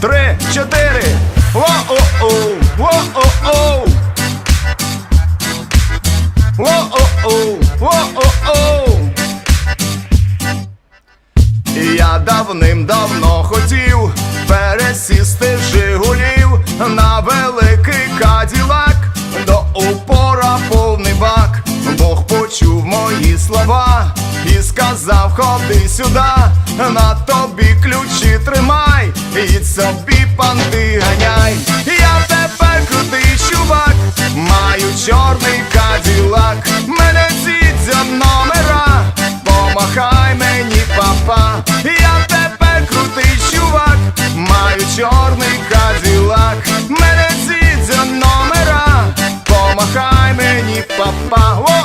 Три, чотири. Во-о-о, во-о-о. Во-о-о, во-о-о. Я давним-давно хотів мої слова і сказав, ходи сюди, на тобі ключі тримай, і собі панти ганяй. Я тепер крутий чувак, маю чорний каділак, мене зідзя номера, помахай мені, папа, я тепер крутий чувак, маю чорний каділак, мене зідзя номера, помахай мені, папа.